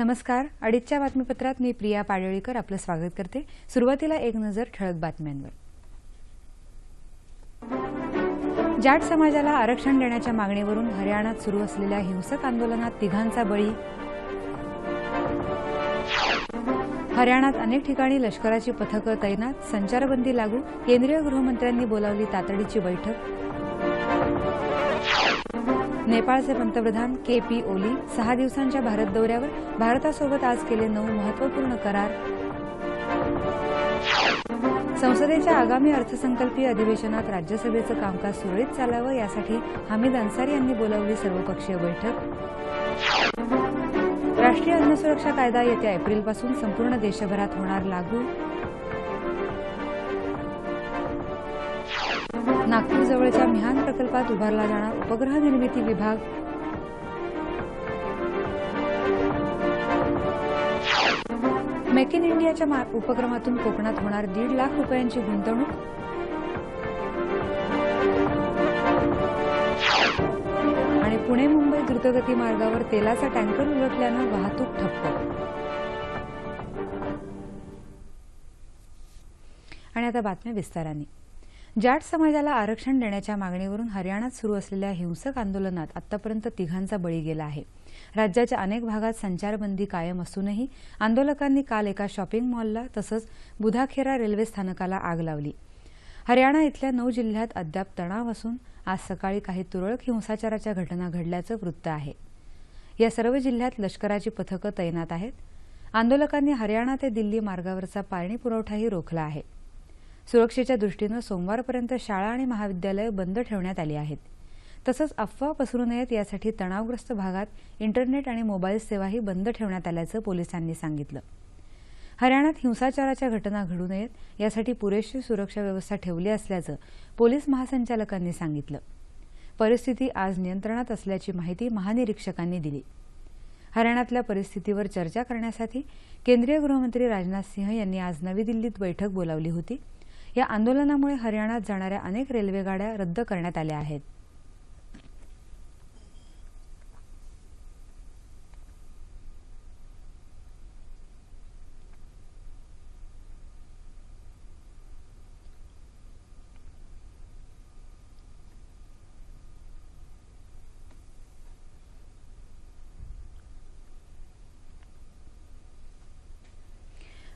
नमस्कार. अडीचच्या बातमीपत्रात मी प्रिया पाडळीकर आपलं स्वागत करते. सुरुवातीला एक नजर ठळक बातम्यांवर. जाट समाजाला आरक्षण देण्याच्या मागणीवरून हरियाणात सुरू असलेल्या हिंसक आंदोलनात तिघांचा बळी. हरियाणात अनेक ठिकाणी लष्कराची पथकं तैनात संचारबंदी लागू केंद्रीय गृहमंत्र्यांनी बोलावली तातडीची बैठक. नेपाळचे पंतप्रधान के पी ओली सहा दिवसांच्या भारत दौऱ्यावर भारतासोबत आज केले नऊ महत्त्वपूर्ण करार. संसदेच्या आगामी अर्थसंकल्पीय अधिवेशनात राज्यसभेचं कामकाज सुरळीत चालावं यासाठी हमीद अन्सारी यांनी बोलावली सर्वपक्षीय बैठक. राष्ट्रीय अन्न सुरक्षा कायदा येत्या एप्रिलपासून संपूर्ण देशभरात होणार लागू. नागपूर जवळच्या मिहान प्रकल्पात उभारला जाणार उपग्रह निर्मिती विभाग मेक इन इंडियाच्या उपक्रमातून कोकणात होणार दीड लाख रुपयांची गुंतवणूक. आणि पुणे मुंबई द्रुतगती मार्गावर तेलाचा टँकर उलटल्यानं वाहतूक ठप्प. आणि आता बातम्या विस्ताराने. जाट समाजाला आरक्षण देण्याच्या मागणीवरून हरियाणात सुरू असलेल्या हिंसक आंदोलनात आतापर्यंत तिघांचा बळी गेला आहे. राज्याच्या अनेक भागात संचारबंदी कायम असूनही आंदोलकांनी काल एका शॉपिंग मॉलला तसंच बुधाखेरा रेल्वे स्थानकाला आग लावली. हरियाणा इथल्या नऊ जिल्ह्यात अद्याप तणाव असून आज सकाळी काही तुरळक हिंसाचाराच्या घटना घडल्याचं वृत्त आहे. या सर्व जिल्ह्यात लष्कराची पथकं तैनात आहेत. आंदोलकांनी हरियाणा ते दिल्ली मार्गावरचा पाणी पुरवठाही रोखला आहे. सुरक्षेच्या दृष्टीनं सोमवारपर्यंत शाळा आणि महाविद्यालयं बंद ठेवण्यात आली आहेत. तसंच अफवा पसरू नयेत यासाठी तणावग्रस्त भागात इंटरनेट आणि मोबाईल सेवाही बंद ठेवण्यात आल्याचं पोलिसांनी सांगितलं. हरियाणात हिंसाचाराच्या घटना घडू नयेत यासाठी पुरेशी सुरक्षा व्यवस्था ठेवली असल्याचं पोलीस महासंचालकांनी सांगितलं. परिस्थिती आज नियंत्रणात असल्याची माहिती महानिरीक्षकांनी दिली. हरियाणातल्या परिस्थितीवर चर्चा करण्यासाठी केंद्रीय गृहमंत्री राजनाथ सिंह यांनी आज नवी दिल्लीत बैठक बोलावली होती. या आंदोलनामुळे हरियाणात जाणाऱ्या अनेक रेल्वेगाड्या रद्द करण्यात आल्या आहेत.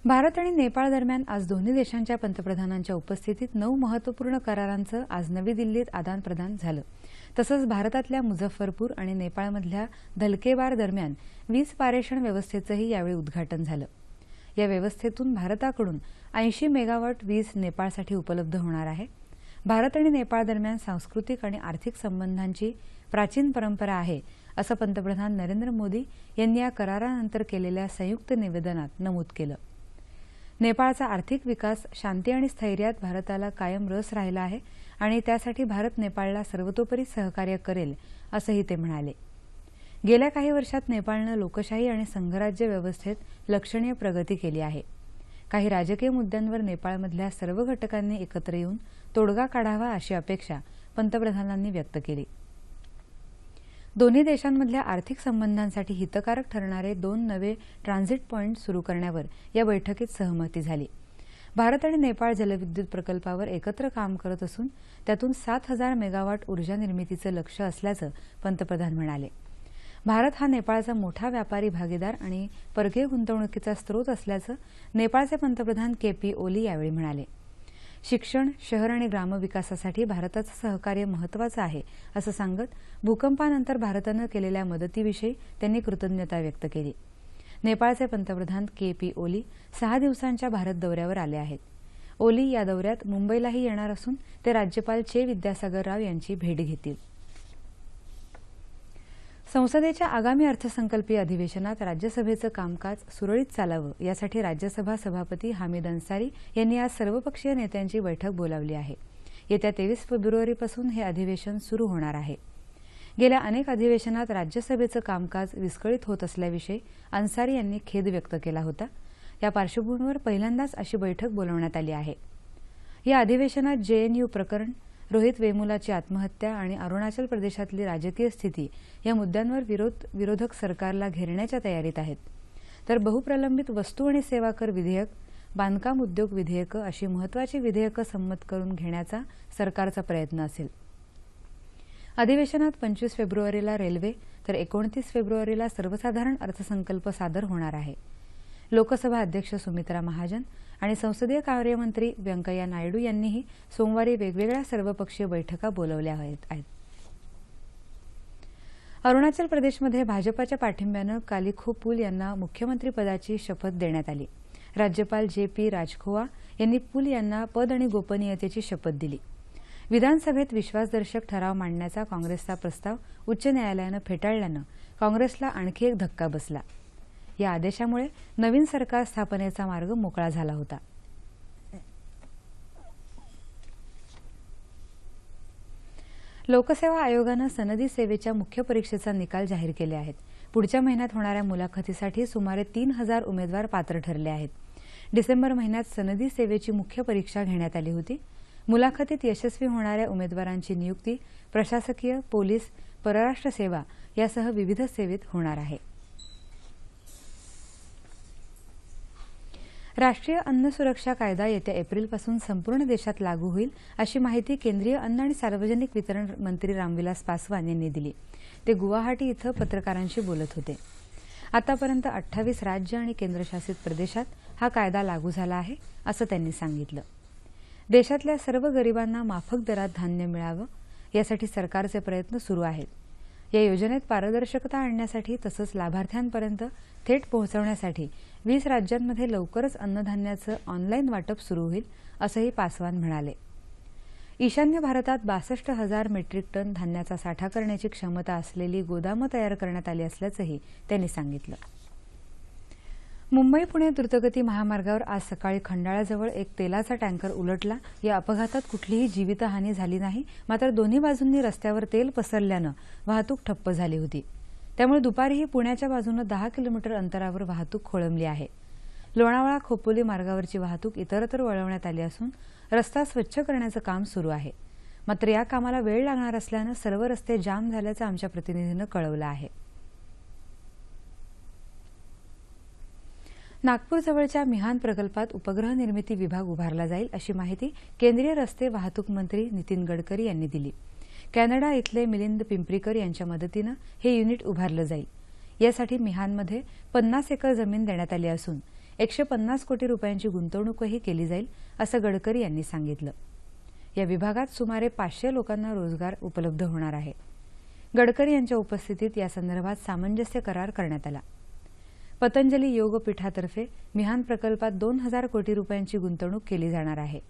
भारत आणि नेपाळ दरम्यान आज दोन्ही देशांच्या पंतप्रधानांच्या उपस्थितीत नऊ महत्त्वपूर्ण करारांचं आज नवी दिल्लीत आदानप्रदान झालं. तसंच भारतातल्या मुझफ्फरपूर आणि नेपाळमधल्या धलकेबार दरम्यान वीज पारेषण व्यवस्थेचंही यावेळी उद्घाटन झालं. या व्यवस्थेतून भारताकडून ऐंशी मेगावॉट वीज नेपाळसाठी उपलब्ध होणार आहे. भारत आणि नेपाळ दरम्यान सांस्कृतिक आणि आर्थिक संबंधांची प्राचीन परंपरा आहे असं पंतप्रधान नरेंद्र मोदी यांनी या करारानंतर केलेल्या संयुक्त निवेदनात नमूद केलं. नेपाळचा आर्थिक विकास शांती आणि स्थैर्यात भारताला कायम रस राहिला आहे आणि त्यासाठी भारत नेपाळला सर्वतोपरी सहकार्य करेल असंही ते म्हणाले. गेल्या काही वर्षात नेपाळनं लोकशाही आणि संघराज्य व्यवस्थेत लक्षणीय प्रगती केली आहे. काही राजकीय मुद्द्यांवर नेपाळमधल्या सर्व घटकांनी एकत्र येऊन तोडगा काढावा अशी अपेक्षा पंतप्रधानांनी व्यक्त केली. दोन्ही देशांमधल्या आर्थिक संबंधांसाठी हितकारक ठरणारे दोन नवे ट्रान्झिट पॉईंट सुरू करण्यावर या बैठकीत सहमती झाली. भारत आणि नेपाळ जलविद्युत प्रकल्पावर एकत्र काम करत असून त्यातून सात हजार मेगावाट ऊर्जा निर्मितीचं लक्ष असल्याचं पंतप्रधान म्हणाले. भारत हा नेपाळचा मोठा व्यापारी भागीदार आणि परकीय गुंतवणुकीचा स्रोत असल्याचं नेपाळचे पंतप्रधान के पी ओली यावेळी म्हणाले. शिक्षण शहर आणि ग्रामविकासासाठी भारताचं सहकार्य महत्वाचं आहे असं सांगत भूकंपानंतर भारतानं केलेल्या मदतीविषयी त्यांनी कृतज्ञता व्यक्त केली. नेपाळचे पंतप्रधान के पी ओली सहा दिवसांच्या भारत दौऱ्यावर आले आहेत. ओली या दौऱ्यात मुंबईलाही येणार असून ते राज्यपाल चे विद्यासागर राव यांची भेट घेतील. संसदेच्या आगामी अर्थसंकल्पीय अधिवेशनात राज्यसभेचं कामकाज सुरळीत चालावं यासाठी राज्यसभा सभापती हामिद अन्सारी यांनी आज सर्वपक्षीय नेत्यांची बैठक बोलावली आहे. येत्या तेवीस फेब्रुवारीपासून हे अधिवेशन सुरू होणार आहे. गेल्या अनेक अधिवेशनात राज्यसभेचं कामकाज विस्कळीत होत असल्याविषयी अन्सारी यांनी खेद व्यक्त केला होता. या पार्श्वभूमीवर पहिल्यांदाच अशी बैठक बोलावण्यात आली आहे. या अधिवेशनात जेएनयू प्रकरण रोहित वेमुलाची आत्महत्या आणि अरुणाचल प्रदेशातली राजकीय स्थिती या मुद्द्यांवर विरोध विरोधक सरकारला घेरण्याच्या तयारीत आहेत. तर बहुप्रलंबित वस्तू आणि सेवा कर विधेयक बांधकाम उद्योग विधेयकं अशी महत्वाची विधेयकं संमत करून घेण्याचा सरकारचा प्रयत्न असेल. अधिवेशनात पंचवीस फेब्रुवारीला रेल्वे तर एकोणतीस फेब्रुवारीला सर्वसाधारण अर्थसंकल्प सादर होणार आहे. लोकसभा अध्यक्ष सुमित्रा महाजन आणि संसदीय कार्यमंत्री व्यंकय्या नायडू यांनीही सोमवारी वेगवेगळ्या सर्वपक्षीय बैठका बोलवल्या आहेत. अरुणाचल प्रदेशमध्ये भाजपाच्या पाठिंब्यानं कालिखो पुल यांना मुख्यमंत्रीपदाची शपथ देण्यात आली. राज्यपाल जे पी राजखोवा यांनी पुल यांना पद आणि गोपनीयतेची शपथ दिली. विधानसभेत विश्वासदर्शक ठराव मांडण्याचा काँग्रेसचा प्रस्ताव उच्च न्यायालयानं फेटाळल्यानं काँग्रेसला आणखी एक धक्का बसला. या आदेशामुळे नवीन सरकार स्थापनेचा मार्ग मोकळा झाला होता. लोकसेवा आयोगानं सनदी सेवेच्या मुख्य परीक्षेचा निकाल जाहीर केले आहेत. पुढच्या महिन्यात होणाऱ्या मुलाखतीसाठी सुमारे तीन हजार उमेदवार पात्र ठरले आहेत. डिसेंबर महिन्यात सनदी सेवेची मुख्य परीक्षा घेण्यात आली होती. मुलाखतीत यशस्वी होणाऱ्या उमेदवारांची नियुक्ती प्रशासकीय पोलीस परराष्ट्र सेवा यासह विविध सेवेत होणार आहे. राष्ट्रीय अन्न सुरक्षा कायदा येत्या एप्रिलपासून संपूर्ण देशात लागू होईल अशी माहिती केंद्रीय अन्न आणि सार्वजनिक वितरण मंत्री रामविलास पासवान यांनी दिली. ते गुवाहाटी इथं पत्रकारांशी बोलत होते. आतापर्यंत अठ्ठावीस राज्य आणि केंद्रशासित प्रदेशात हा कायदा लागू झाला आहे असं त्यांनी सांगितलं. देशातल्या सर्व गरिबांना माफक दरात धान्य मिळावं यासाठी सरकारचे प्रयत्न सुरू आहेत. या योजनेत पारदर्शकता आणण्यासाठी तसंच लाभार्थ्यांपर्यंत थेट पोहोचवण्यासाठी वीस राज्यांमध्ये लवकरच अन्नधान्याचं ऑनलाईन वाटप सुरू होईल असंही पासवान म्हणाले. ईशान्य भारतात बासष्ट हजार मेट्रिक टन धान्याचा साठा करण्याची क्षमता असलेली गोदामं तयार करण्यात आली असल्याचंही त्यांनी सांगितलं. मुंबई पुणे द्रुतगती महामार्गावर आज सकाळी खंडाळाजवळ एक तेलाचा टँकर उलटला. या अपघातात कुठलीही जीवितहानी झाली नाही. मात्र दोन्ही बाजूंनी रस्त्यावर तेल पसरल्यानं वाहतूक ठप्प झाली होती. त्यामुळे दुपारीही पुण्याच्या बाजूनं दहा किलोमीटर अंतरावर वाहतूक खोळंबली आहे. लोणावळा खोपोली मार्गावरची वाहतूक इतरत्र वळवण्यात आली असून रस्ता स्वच्छ करण्याचं काम सुरू आहे. मात्र या कामाला वेळ लागणार असल्यानं सर्व रस्ते जाम झाल्याचं आमच्या प्रतिनिधीनं कळवलं आहे. नागपूरजवळच्या मिहान प्रकल्पात उपग्रह निर्मिती विभाग उभारला जाईल अशी माहिती केंद्रीय रस्ते वाहतूक मंत्री नितीन गडकरी यांनी दिली. कॅनडा इथले मिलिंद पिंपरीकर यांच्या मदतीनं हे युनिट उभारलं जाईल. यासाठी मिहानमध्ये पन्नास एकर जमीन देण्यात आली असून एकशे पन्नास कोटी रुपयांची गुंतवणूकही केली जाईल असं गडकरी यांनी सांगितलं. या विभागात सुमारे पाचशे लोकांना रोजगार उपलब्ध होणार आहे. गडकरी यांच्या उपस्थितीत या संदर्भात सामंजस्य करार करण्यात आला. पतंजली योगपीठातर्फे मिहान प्रकल्पात दोन हजार कोटी रुपयांची गुंतवणूक केली जाणार आहे.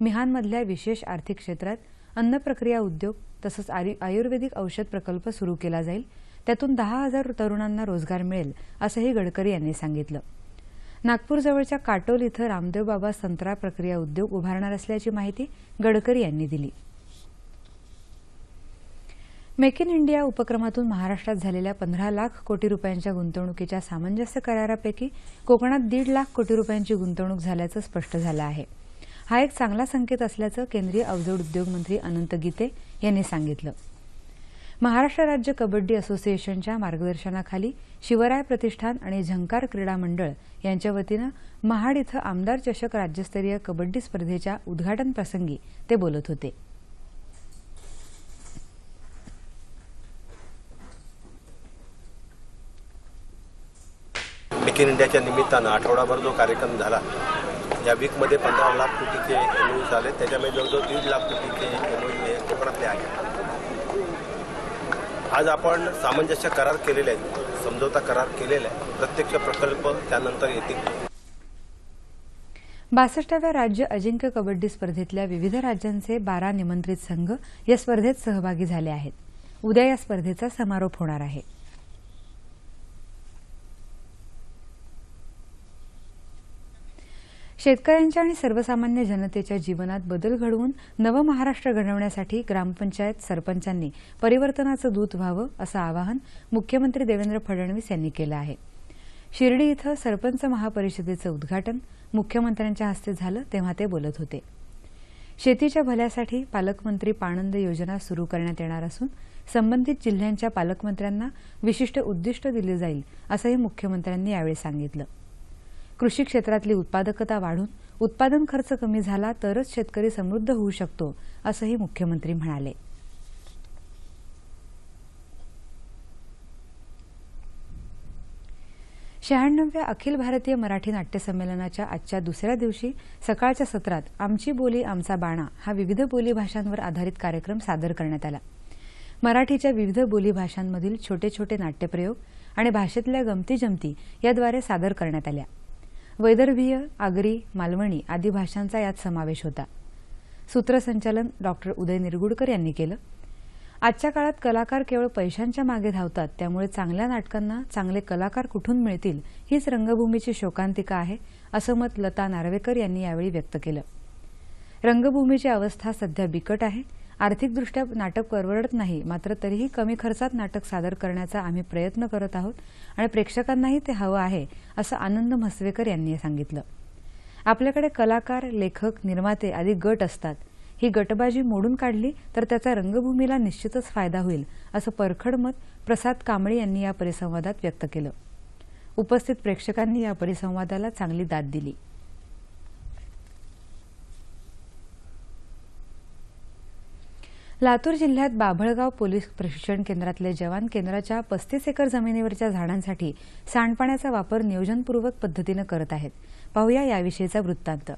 मिहानमधल्या विशेष आर्थिक क्षेत्रात अन्न प्रक्रिया उद्योग तसंच आयुर्वेदिक औषध प्रकल्प सुरू केला जाईल. त्यातून दहा हजार तरुणांना रोजगार मिळेल असंही गडकरी यांनी सांगितलं. नागपूरजवळच्या काटोल इथं रामदेव बाबा संत्रा प्रक्रिया उद्योग उभारणार असल्याची माहिती गडकरी यांनी दिली. मेक इन इंडिया उपक्रमातून महाराष्ट्रात झालेल्या पंधरा लाख कोटी रुपयांच्या गुंतवणुकीच्या सामंजस्य करारापैकी कोकणात दीड लाख कोटी रुपयांची गुंतवणूक झाल्याचं स्पष्ट झालं आहे. हा एक चांगला संकेत असल्याचं केंद्रीय अवजड उद्योग मंत्री अनंत गीते यांनी सांगितलं. महाराष्ट्र राज्य कबड्डी असोसिएशनच्या मार्गदर्शनाखाली शिवराय प्रतिष्ठान आणि झंकार क्रीडा मंडळ यांच्या वतीनं महाड इथं आमदार चषक राज्यस्तरीय कबड्डी स्पर्धेच्या उद्घाटनप्रसंगी ते बोलत होते. मेक इन इंडियाच्या निमित्तानं आठवडाभर जो कार्यक्रम झाला या वीकमध्ये पंधरा लाख कोटीचे एमओयू झाले. त्याच्यामध्ये जवळजवळ दीड लाख कोटीचे एमओयू हे कोकणातले आहे आज आपण सामंजस्य करार केलेले आहेत समझोता करार केलेला आहे प्रत्यक्ष प्रकल्प त्यानंतर येतील. बासष्टाव्या राज्य अजिंक्य कबड्डी स्पर्धेतल्या विविध राज्यांचे बारा निमंत्रित संघ या स्पर्धेत सहभागी झाले आहेत. उद्या या स्पर्धेचा समारोप होणार आहे. शेतकऱ्यांच्या आणि सर्वसामान्य जनतेच्या जीवनात बदल घडवून नवं महाराष्ट्र घडवण्यासाठी ग्रामपंचायत सरपंचांनी परिवर्तनाचं दूत व्हावं असं आवाहन मुख्यमंत्री देवेंद्र फडणवीस यांनी केलं आहे. शिर्डी इथं सरपंच महापरिषदेचं उद्घाटन मुख्यमंत्र्यांच्या हस्ते झालं तेव्हा ते बोलत होते. शेतीच्या भल्यासाठी पालकमंत्री पाणंद योजना सुरू करण्यात येणार असून संबंधित जिल्ह्यांच्या पालकमंत्र्यांना विशिष्ट उद्दिष्ट दिले जाईल असंही मुख्यमंत्र्यांनी यावेळी सांगितलं. कृषी क्षेत्रातली उत्पादकता वाढून उत्पादन खर्च कमी झाला तरच शेतकरी समृद्ध होऊ शकतो असंही मुख्यमंत्री म्हणाले. शहाण्णव्या अखिल भारतीय मराठी नाट्य संमेलनाच्या आजच्या दुसऱ्या दिवशी सकाळच्या सत्रात आमची बोली आमचा बाणा हा विविध बोली भाषांवर आधारित कार्यक्रम सादर करण्यात आला. मराठीच्या विविध बोली भाषांमधील छोटे छोटे नाट्यप्रयोग आणि भाषेतल्या गमती जमती याद्वारे सादर करण्यात आल्या. वैदर्भीय आगरी मालवणी आदी भाषांचा यात समावेश होता. सूत्रसंचालन डॉक्टर उदय निरगुडकर यांनी केलं. आजच्या काळात कलाकार केवळ पैशांच्या मागे धावतात त्यामुळे चांगल्या नाटकांना चांगले कलाकार कुठून मिळतील हीच रंगभूमीची शोकांतिका आहे असं मत लता नार्वेकर यांनी यावेळी व्यक्त केलं. रंगभूमीची अवस्था सध्या बिकट आहे. आर्थिकदृष्ट्या नाटक परवडत नाही मात्र तरीही कमी खर्चात नाटक सादर करण्याचा आम्ही प्रयत्न करत आहोत आणि प्रेक्षकांनाही ते हवं आहे असं आनंद म्हसवेकर यांनी सांगितलं. आपल्याकडे कलाकार लेखक निर्माते आदी गट असतात. ही गटबाजी मोडून काढली तर त्याचा रंगभूमीला निश्चितच फायदा होईल असं परखड मत प्रसाद कांबळे यांनी या परिसंवादात व्यक्त केलं. उपस्थित प्रेक्षकांनी या परिसंवादाला चांगली दाद दिली. लातूर जिल्ह्यात बाभळगाव पोलीस प्रशिक्षण केंद्रातले जवान केंद्राच्या पस्तीस एकर जमिनीवरच्या झाडांसाठी सांडपाण्याचा वापर नियोजनपूर्वक पद्धतीनं करत आहेत. पाहूया याविषयीचा वृत्तांत.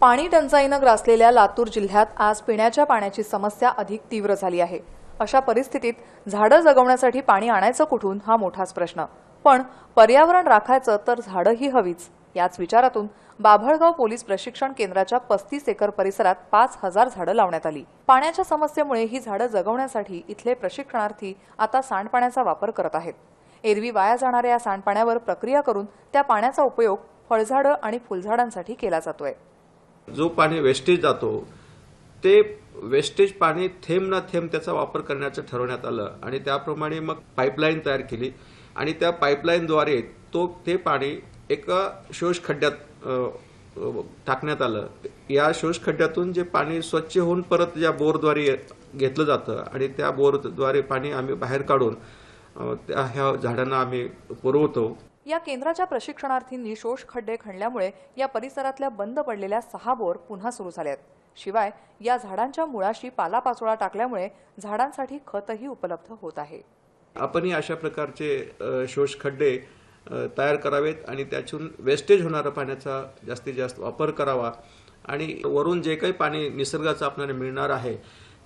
पाणी टंचाईनं ग्रासलेल्या लातूर जिल्ह्यात आज पिण्याच्या पाण्याची समस्या अधिक तीव्र झाली आहे. अशा परिस्थितीत झाडं जगवण्यासाठी पाणी आणायचं कुठून हा मोठाच प्रश्न. पण पर्यावरण राखायचं तर झाडंही हवीच. याच विचारातून बाभळगाव पोलीस प्रशिक्षण केंद्राच्या पस्तीस एकर परिसरात पाच हजार झाडं लावण्यात आली. पाण्याच्या समस्येमुळे ही झाडं जगवण्यासाठी इथले प्रशिक्षणार्थी आता सांडपाण्याचा वापर करत आहेत. एरवी वाया जाणाऱ्या या सांडपाण्यावर प्रक्रिया करून त्या पाण्याचा उपयोग फळझाडं आणि फुलझाडांसाठी केला जातोय. जो पाणी वेस्टेज जातो ते वेस्टेज पाणी थेंब ना थेंब त्याचा वापर करण्याचं ठरवण्यात आलं आणि त्याप्रमाणे मग पाईपलाईन तयार केली आणि त्या पाईपलाईनद्वारे तो ते पाणी एका शोष खड्ड्यात टाकण्यात आलं. या शोष खड्ड्यातून जे पाणी स्वच्छ होऊन परत या बोरद्वारे घेतलं जातं आणि त्या बोरद्वारे पाणी आम्ही बाहेर काढून त्या ह्या झाडांना आम्ही पुरवतो. या केंद्राच्या प्रशिक्षणार्थींनी शोष खड्डे खणल्यामुळे या परिसरातल्या बंद पडलेल्या सहा बोर पुन्हा सुरू झाले आहेत शिवाय या झाडांच्या मुळाशी पालापाचोळा टाकल्यामुळे झाडांसाठी खतही उपलब्ध होत आहे. आपणही अशा प्रकारचे शोष खड्डे तयार करावेत आणि त्यातून वेस्टेज होणारा पाण्याचा जास्तीत जास्त वापर करावा. आणि वरून जे काही पाणी निसर्गाचं आपल्याला मिळणार आहे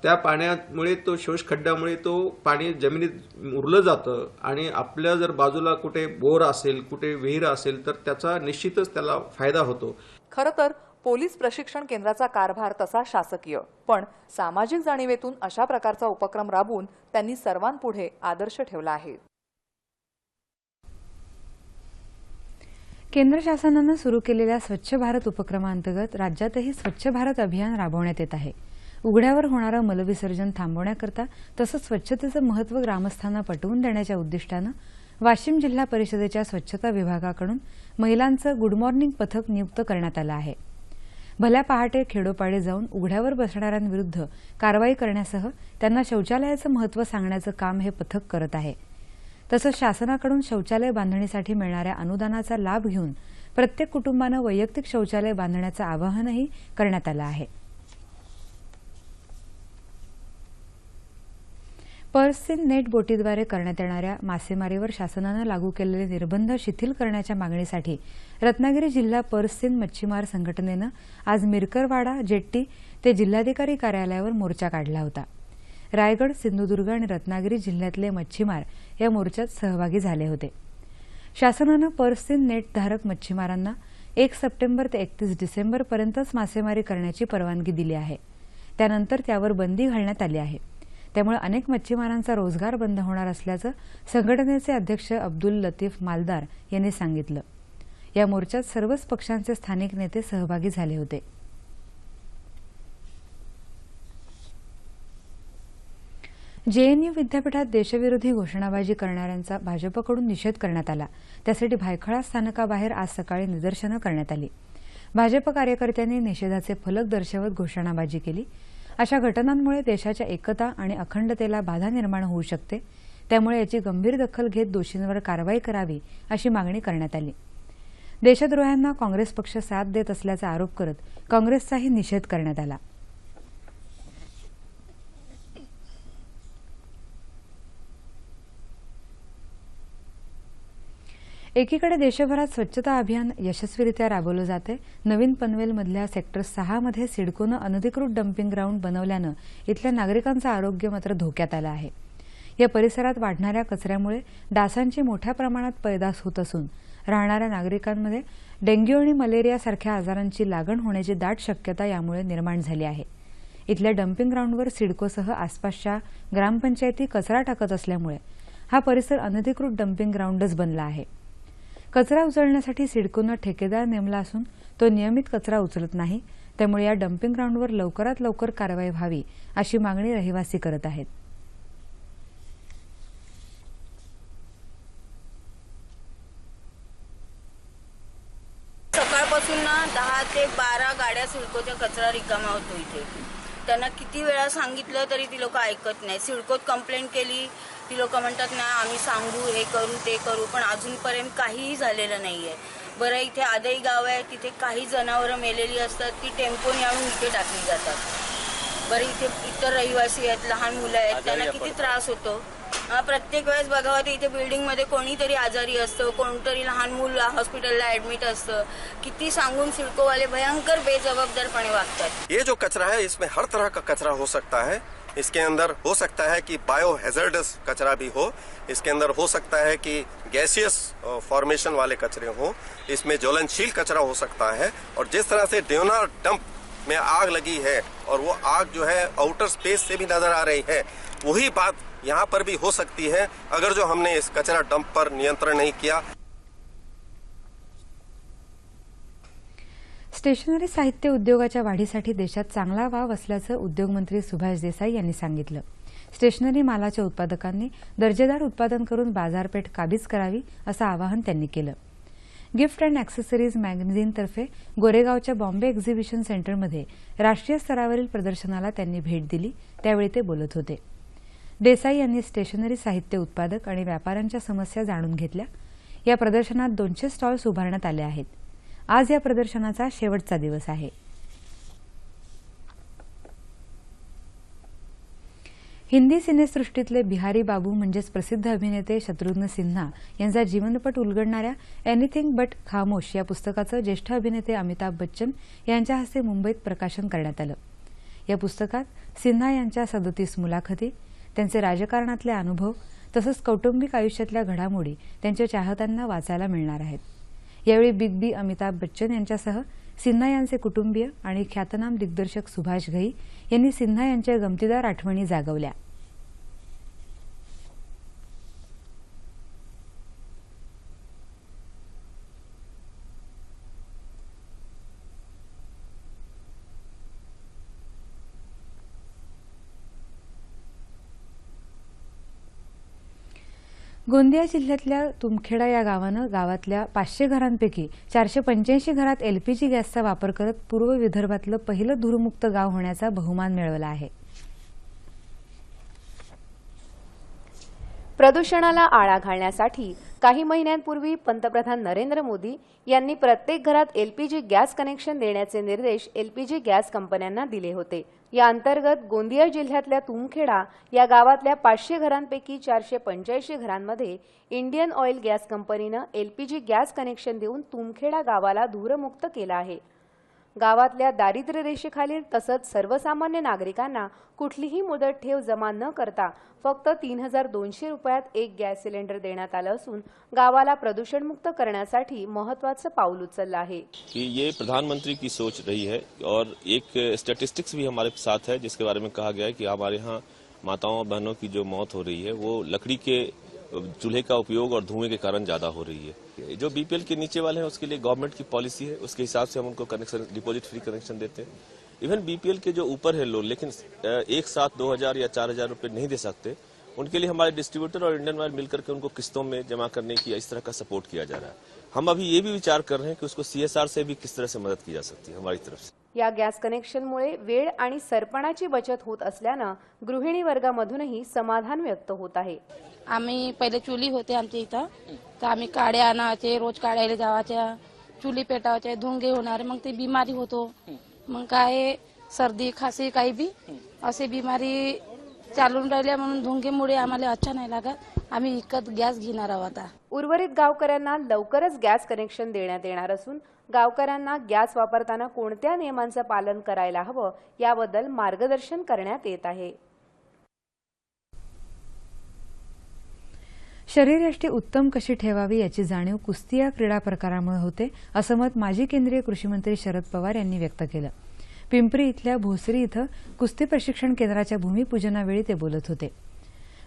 त्या पाण्यामुळे तो शोष खड्ड्यामुळे तो पाणी जमिनीत उरलं जातं आणि आपल्या जर बाजूला कुठे बोर असेल कुठे विहीर असेल तर त्याचा निश्चितच त्याला फायदा होतो. खरं तर पोलीस प्रशिक्षण केंद्राचा कारभार तसा शासकीय पण सामाजिक जाणीवेतून अशा प्रकारचा उपक्रम राबवून त्यांनी सर्वांपुढे आदर्श ठेवला आहे. केंद्र शासनानं सुरू केलेल्या स्वच्छ भारत उपक्रमांतर्गत राज्यातही स्वच्छ भारत अभियान राबवण्यात येत आहे. उघड्यावर होणारं मलविसर्जन थांबवण्याकरता तसंच स्वच्छतेचं महत्त्व ग्रामस्थांना पटवून देण्याच्या उद्दिष्टानं वाशिम जिल्हा परिषदेच्या स्वच्छता विभागाकडून महिलांचं गुड मॉर्निंग पथक नियुक्त करण्यात आलं आहे. भल्या पहाटे खेडोपाडे जाऊन उघड्यावर बसणाऱ्यांविरुद्ध कारवाई करण्यासह त्यांना शौचालयाचं महत्त्व सांगण्याचं काम हे पथक करत आहे. तसंच शासनाकडून शौचालय बांधणीसाठी मिळणाऱ्या अनुदानाचा लाभ घेऊन प्रत्येक कुटुंबानं वैयक्तिक शौचालय बांधण्याचं आवाहनही करण्यात आलं आहे. पर्ससीन नेट बोटीद्वारे करण्यात येणाऱ्या मासेमारीवर शासनानं लागू केलेले निर्बंध शिथिल करण्याच्या मागणीसाठी रत्नागिरी जिल्हा पर्सिन मच्छीमार संघटनेनं आज मिरकरवाडा जेट्टी ते जिल्हाधिकारी कार्यालयावर मोर्चा काढला होता. रायगड सिंधुदुर्ग आणि रत्नागिरी जिल्ह्यातले मच्छीमार या मोर्चात सहभागी झाले होते. शासनानं पर्सिन नेटधारक मच्छीमारांना एक सप्टेंबर ते एकतीस डिसेंबरपर्यंतच मासेमारी करण्याची परवानगी दिली आहे. त्यानंतर त्यावर बंदी घालण्यात आली आहे. त्यामुळे अनेक मच्छीमारांचा रोजगार बंद होणार असल्याचं संघटनेचे अध्यक्ष अब्दुल लतीफ मालदार यांनी सांगितलं. या मोर्चात सर्वच पक्षांचे स्थानिक नेते सहभागी झाले होते. जेएनयू विद्यापीठात देशविरोधी घोषणाबाजी करणाऱ्यांचा भाजपकडून निषेध करण्यात आला. त्यासाठी भायखळा स्थानकाबाहेर आज सकाळी निदर्शनं करण्यात आली. भाजप कार्यकर्त्यांनी निषेधाचे फलक दर्शवत घोषणाबाजी केली. अशा घटनांमुळे देशाच्या एकता आणि अखंडतेला बाधा निर्माण होऊ शकते. त्यामुळे याची गंभीर दखल घेत दोषींवर कारवाई करावी अशी मागणी करण्यात आली. देशद्रोह्यांना काँग्रेस पक्ष साथ देत असल्याचा आरोप करत काँग्रेसचाही निषेध करण्यात आला. एकीकडे देशभरात स्वच्छता अभियान यशस्वीरित्या राबवलं जाते. नवीन पनवेलमधल्या सेक्टर सहामध्ये सिडकोनं अनधिकृत डम्पिंग ग्राउंड बनवल्यानं इथल्या नागरिकांचं आरोग्य मात्र धोक्यात आलं आहे. या परिसरात वाढणाऱ्या कचऱ्यामुळे डासांची मोठ्या प्रमाणात पैदास होत असून राहणाऱ्या नागरिकांमध्ये डेंग्यू आणि मलेरियासारख्या आजारांची लागण होण्याची दाट शक्यता यामुळे निर्माण झाली आहे. इथल्या डम्पिंग ग्राउंडवर सिडकोसह आसपासच्या ग्रामपंचायती कचरा टाकत असल्यामुळे हा परिसर अनधिकृत डम्पिंग ग्राउंडच बनला आहे. कचरा उचलण्यासाठी सिडकोनं ठेकेदार नेमला असून तो नियमित कचरा उचलत नाही. त्यामुळे या डम्पिंग ग्राउंडवर लवकरात लवकर कारवाई व्हावी अशी मागणी रहिवासी करत आहेत. सकाळपासून ना दहा ते बारा गाड्या सिडकोच्या कचरा रिकामा होतो इथे. त्यांना किती वेळा सांगितलं तरी ती लोक ऐकत नाही. सिडकोत कंप्लेंट केली ती लोक म्हणतात ना आम्ही सांगू हे करू ते करू. पण अजूनपर्यंत काहीही झालेलं नाहीये. बरं इथे आदई गाव आहे तिथे काही जनावरं मेलेली असतात ती टेम्पोने आणून इथे टाकली जातात. बरं इथे इतर रहिवासी आहेत लहान मुलं आहेत त्यांना किती त्रास होतो? प्रत्येक वेळेस बघावं तर इथे बिल्डिंगमध्ये कोणीतरी आजारी असतं, कोणतरी लहान मूल हॉस्पिटलला ऍडमिट असतं. किती सांगून सिडकोवाले भयंकर बेजबाबदारपणे वागतात. ये जो कचरा है, इसमें हर तरह का कचरा हो सकता है। इसके अंदर हो सकता है कि बायो हैजर्डस कचरा भी हो। इसके अंदर हो सकता है कि गैसियस फॉर्मेशन वाले कचरे हो। इसमें ज्वलनशील कचरा हो सकता है। और जिस तरह से डेवनार डंप में आग लगी है, और वो आग जो है आउटर स्पेस से भी नज़र आ रही है, वही बात यहाँ पर भी हो सकती है अगर जो हमने इस कचरा डंप पर नियंत्रण नहीं किया। स्टेशनरी साहित्य उद्योगाच्या वाढीसाठी देशात चांगला वाव असल्याचं उद्योगमंत्री सुभाष देसाई यांनी सांगितलं. स्टेशनरी मालाच्या उत्पादकांनी दर्जेदार उत्पादन करून बाजारपेठ काबीज करावी असं आवाहन त्यांनी केलं. गिफ्ट अँड ॲक्सेसरीज मॅगझिनतर्फे गोरेगावच्या बॉम्बे एक्झिबिशन सेंटरमध्ये राष्ट्रीय स्तरावरील प्रदर्शनाला त्यांनी भेट दिली त्यावेळी ते बोलत होते. देसाई यांनी स्टेशनरी साहित्य उत्पादक आणि व्यापाऱ्यांच्या समस्या जाणून घेतल्या. या प्रदर्शनात दोनशे स्टॉल्स उभारण्यात आले आहेत. आज या प्रदर्शनाचा शेवटचा दिवस आहे. हिंदी सिनेसृष्टीतले बिहारी बाबू म्हणजेच प्रसिद्ध अभिनेते शत्रुघ्न सिन्हा यांचा जीवनपट उलगडणाऱ्या एनिथिंग बट खामोश या पुस्तकाचं ज्येष्ठ अभिनेते अमिताभ बच्चन यांच्या हस्ते मुंबईत प्रकाशन करण्यात आलं. या पुस्तकात सिन्हा यांच्या सदोतीस मुलाखती त्यांचे राजकारणातले अनुभव तसंच कौटुंबिक आयुष्यातल्या घडामोडी त्यांच्या चाहत्यांना वाचायला मिळणार आहेत. यावेळी बिग बी अमिताभ बच्चन यांच्यासह सिन्हा यांचे कुटुंबीय आणि ख्यातनाम दिग्दर्शक सुभाष घई यांनी सिन्हा यांच्या गमतीदार आठवणी जागवल्या. गोंदिया जिल्ह्यातल्या तुमखेडा या गावानं गावातल्या पाचशे घरांपैकी चारशे पंच्याऐंशी घरात एलपीजी गॅसचा वापर करत पूर्व विदर्भातलं पहिलं धूरमुक्त गाव होण्याचा बहुमान मिळवला आहे. प्रदूषणाला आळा घालण्यासाठी काही महिन्यांपूर्वी पंतप्रधान नरेंद्र मोदी यांनी प्रत्येक घरात एलपीजी गॅस कनेक्शन देण्याचे निर्देश एलपीजी गॅस कंपन्यांना दिले होते. या अंतर्गत गोंदिया जिल्ह्यातल्या तुमखेडा या गावातल्या पाचशे घरांपैकी चारशे पंच्याऐंशी घरांमध्ये इंडियन ऑइल गॅस कंपनीनं एलपीजी गॅस कनेक्शन देऊन तुमखेडा गावाला धूरमुक्त केलं आहे. गावातल्या दारिद्र्य रेषेखालील तसंच सर्वसामान्य नागरिकांना कुठलीही मुदत ठेव जमा न करता फक्त तीन हजार दोनशे रुपयात एक गॅस सिलेंडर देण्यात आलं असून गावाला प्रदूषणमुक्त करण्यासाठी महत्वाचं पाऊल उचललं आहे. ये प्रधानमंत्री की सोच रही है और एक स्टेटिस्टिक्स भी हमारे साथ है जिसके बारे में कहा गया है कि हमारे यहाँ माताओं बहनों की जो मौत हो रही है वो लकड़ी के चूल्हे का उपयोग और धुएँ के कारण ज़्यादा हो रही है। जो बीपीएल के नीचे वाले हैं, उसके लिए गवर्नमेंट की पॉलिसी है। उसके हिसाब से हम उनको कनेक्शन डिपॉजिट फ्री कनेक्शन देते हैं। इवन बीपीएल के जो ऊपर है लोन लेकिन एक साथ दो हज़ार या चार हज़ार रुपये नहीं दे सकते, उनके लिए हमारे डिस्ट्रीब्यूटर और इंडियन ऑयल मिलकर के उनको किस्तों में जमा करने की इस तरह का सपोर्ट किया जा रहा है। हम अभी ये भी विचार कर रहे हैं कि उसको सीएसआर से भी किस तरह से मदद की जा सकती है, हमारी तरफ़ से। या गॅस कनेक्शनमुळे वेळ आणि सरपणाची बचत होत असल्यानं गृहिणी वर्गामधूनही समाधान व्यक्त होत आहे. आम्ही पहिले चुली होते आमच्या इथं. तर आम्ही काड्या आणायचे रोज काढायला जावाच्या चुली पेटावाच्या धुंगे होणारे मग ते बिमारी होतो. मग काय सर्दी खासी काही बी असे बिमारी चालून राहिल्या म्हणून धुंगेमुळे आम्हाला अच्छा नाही लागत. आम्ही विकत गॅस घेणार आहोत आता. उर्वरित गावकऱ्यांना लवकरच गॅस कनेक्शन देण्यात येणार असून गावकऱ्यांना गॅस वापरताना कोणत्या नियमांचं पालन करायला हवं याबद्दल मार्गदर्शन करण्यात येत आहे. शरीरयष्टी उत्तम कशी ठेवावी याची जाणीव कुस्ती या क्रीडा प्रकारामुळे होते असं मत माजी केंद्रीय कृषीमंत्री शरद पवार यांनी व्यक्त केलं. पिंपरी इथल्या भोसरी इथं कुस्ती प्रशिक्षण केंद्राच्या भूमिपूजनावेळी ते बोलत होते.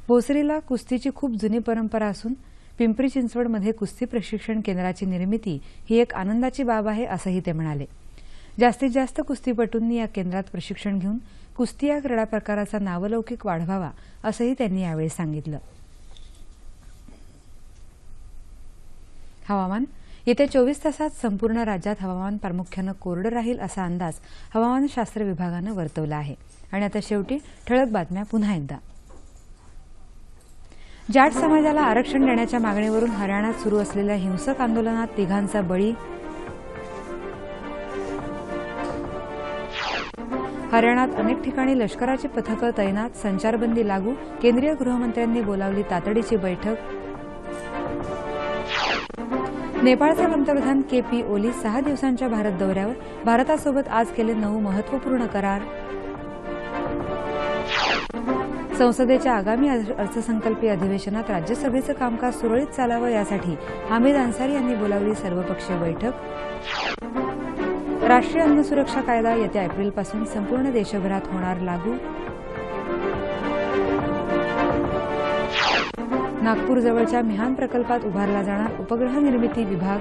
भोसरीला कुस्तीची खूप जुनी परंपरा असून पिंपरी चिंचवडमध्ये कुस्ती प्रशिक्षण केंद्राची निर्मिती ही एक आनंदाची बाब आहे असंही ते म्हणाले. जास्तीत जास्त कुस्तीपटूंनी या केंद्रात प्रशिक्षण घेऊन कुस्ती या क्रीडा प्रकाराचा नावलौकिक वाढवावा असंही त्यांनी यावेळी सांगितलं. हवामान. येत्या चोवीस तासात संपूर्ण राज्यात हवामान प्रामुख्यानं कोरडं राहील असा अंदाज हवामानशास्त्र विभागानं वर्तवला आहे. आणि आता शेवटी ठळक बातम्या पुन्हा एकदा. जाट समाजाला आरक्षण देण्याच्या मागणीवरून हरियाणात सुरू असलेल्या हिंसक आंदोलनात तिघांचा बळी. हरियाणात अनेक ठिकाणी लष्कराची पथकं तैनात संचारबंदी लागू केंद्रीय गृहमंत्र्यांनी बोलावली तातडीची बैठक. नेपाळचे पंतप्रधान के पी ओली सहा दिवसांच्या भारत दौऱ्यावर भारतासोबत आज केले नऊ महत्त्वपूर्ण करार. संसदेच्या आगामी अर्थसंकल्पीय अधिवेशनात राज्यसभेचं कामकाज सुरळीत चालावं यासाठी हामिद अन्सारी यांनी बोलावली सर्वपक्षीय बैठक. राष्ट्रीय अन्न सुरक्षा कायदा येत्या एप्रिलपासून संपूर्ण देशभरात होणार लागू. नागपूरजवळच्या मिहान प्रकल्पात उभारला जाणार उपग्रह निर्मिती विभाग.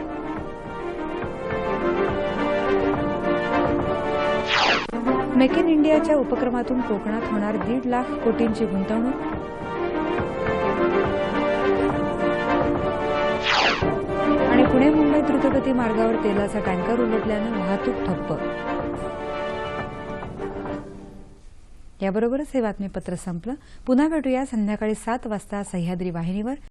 मेक इन इंडियाच्या उपक्रमातून कोकणात होणार दीड लाख कोटींची गुंतवणूक. आणि पुणे मुंबई द्रुतगती मार्गावर तेलाचा टँकर उलटल्यानं वाहतूक ठप्प. याबरोबरच हे बातमीपत्र संपलं. पुन्हा भेटूया संध्याकाळी सात वाजता सह्याद्री वाहिनीवर.